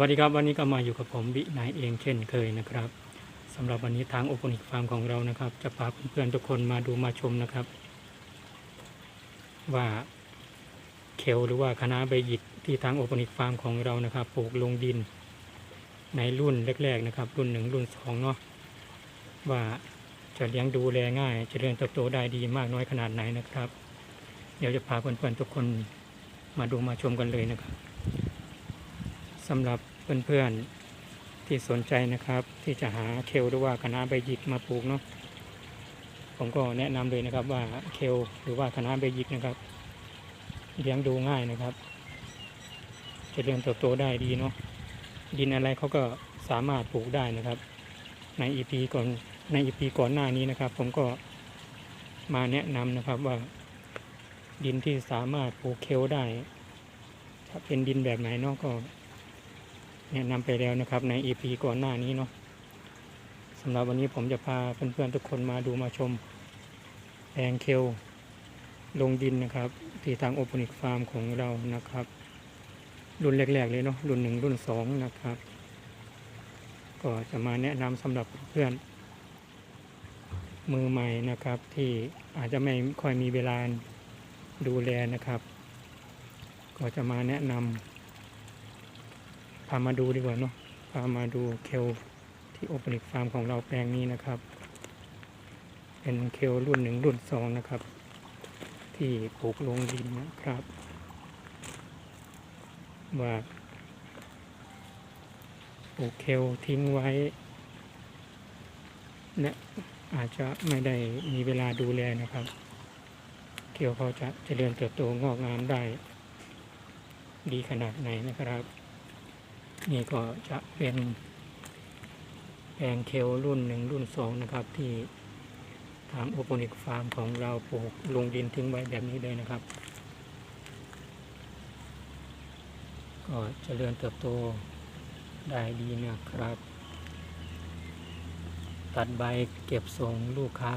วัสดีครับวันนี้ก็มาอยู่กับผมบินายเองเช่นเคยนะครับสำหรับวันนี้ทางโอปนิกฟาร์มของเรานะครับ จะพาเพื่อนๆทุกคนมาดูมาชมนะครับ ว่าเคลหรือว่าคณะใบหยิกที่ทางโอปนิกฟาร์มของเรานะครับปลูกลงดิน ในรุ่นแรกๆนะครับ รุ่นหนึ่งรุ่นสองเนาะว่าจะเลี้ยงดูแลง่ายเจะเริญเติบโตได้ดีมากน้อยขนาดไหนนะครับ เดี๋ยวจะพาเพื่อนๆทุกคนมาดูมาชมกันเลยนะครับ สำหรับเพื่อนๆที่สนใจนะครับ ที่จะหาเคลหรือว่าคะน้าใบหยิกมาปลูกเนาะผมก็แนะนำเลยนะครับว่าเคลหรือว่าคะน้าใบหยิกนะครับเลี้ยงดูง่ายนะครับเจะเริ่มเติบโตได้ดีเนาะดินอะไรเขาก็สามารถปลูกได้นะครับ ในอีพีก่อนในอีพีก่อนหน้านี้นะครับ ผมก็มาแนะนำนะครับว่า ดินที่สามารถปลูกเคลได้ ถ้าเป็นดินแบบไหนเนาะก็ แนะนำไปแล้วนะครับใน EP ก่อนหน้านี้เนาะสำหรับวันนี้ผมจะพาเพื่อนๆทุกคนมาดูมาชมแปลงเคลลงดินนะครับ ที่ทางโอปนิกฟาร์มของเรานะครับ รุ่นแรกๆเลยเนาะรุ่นหนึ่งรุ่นสองนะครับ ก็จะมาแนะนำสำหรับเพื่อนมือใหม่นะครับที่อาจจะไม่ค่อยมีเวลาดูแลนะครับ ก็จะมาแนะนำามาดูดีกว่าเนาะพามาดูเคลที่โอเปนิกฟาร์มของเราแปลงนี้นะครับ เป็นเคลรุ่นหนึ่งรุ่นสองนะครับ ที่ปลูกลงดินนะครับ ว่าปลูกเคลทิ้งไว้และอาจจะไม่ได้มีเวลาดูแลนะครับเคลเขาจะเจริญเติบโตงอกงามได้ ดีขนาดไหนนะครับ นี่ก็จะเป็นแปลงเคลรุ่นหนึ่งรุ่นสองนะครับที่ทางโอโปนิกฟาร์มของเราปลูกลงดินทิ้งไว้แบบนี้เลยนะครับ ก็จเจริญเติบโตได้ดีนะครับ ตัดใบเก็บส่งลูกค้า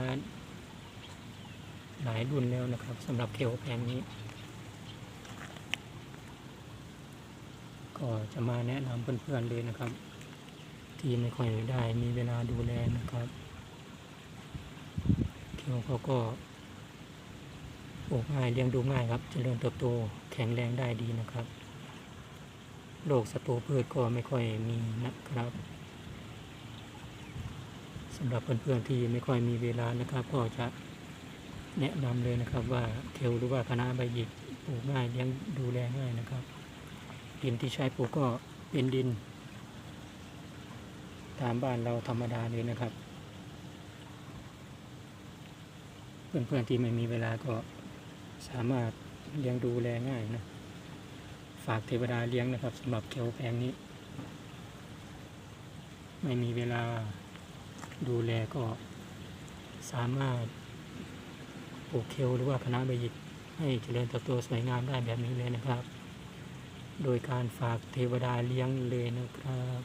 หลายรุ่นแล้วนะครับสำหรับเคลแปลงนี้ ก็จะมาแนะนำเพื่อนๆเลยนะครับ ที่ไม่ค่อยได้มีเวลาดูแลนะครับเคียวเขาก็ปลูกง่ายเลี้ยงดูง่ายครับเจริญเติบโตแข็งแรงได้ดีนะครับโรคศัตรูพืชก็ไม่ค่อยมีนะครับสำหรับเพื่อนๆที่ไม่ค่อยมีเวลานะครับ ก็จะแนะนำเลยนะครับว่าเคลหรือว่าคณะใบหยิกปลูกง่ายเลี้ยงดูแลง่ายนะครับ ดินที่ใช้ปลูกก็เป็นดิน ตามบ้านเราธรรมดาเลยนะครับ เพื่อนๆที่ไม่มีเวลาก็สามารถเลี้ยงดูแลง่ายนะ ฝากเทวดาเลี้ยงนะครับสำหรับเคลแปลงนี้ ไม่มีเวลาดูแลก็สามารถปลูกเคลหรือว่าคณะใบหยิกให้เจริญเติบโตสวยงามได้แบบนี้เลยนะครับ โดยการฝากเทวดาเลี้ยงเลยนะครับ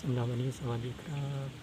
สำหรับวันนี้สวัสดีครับ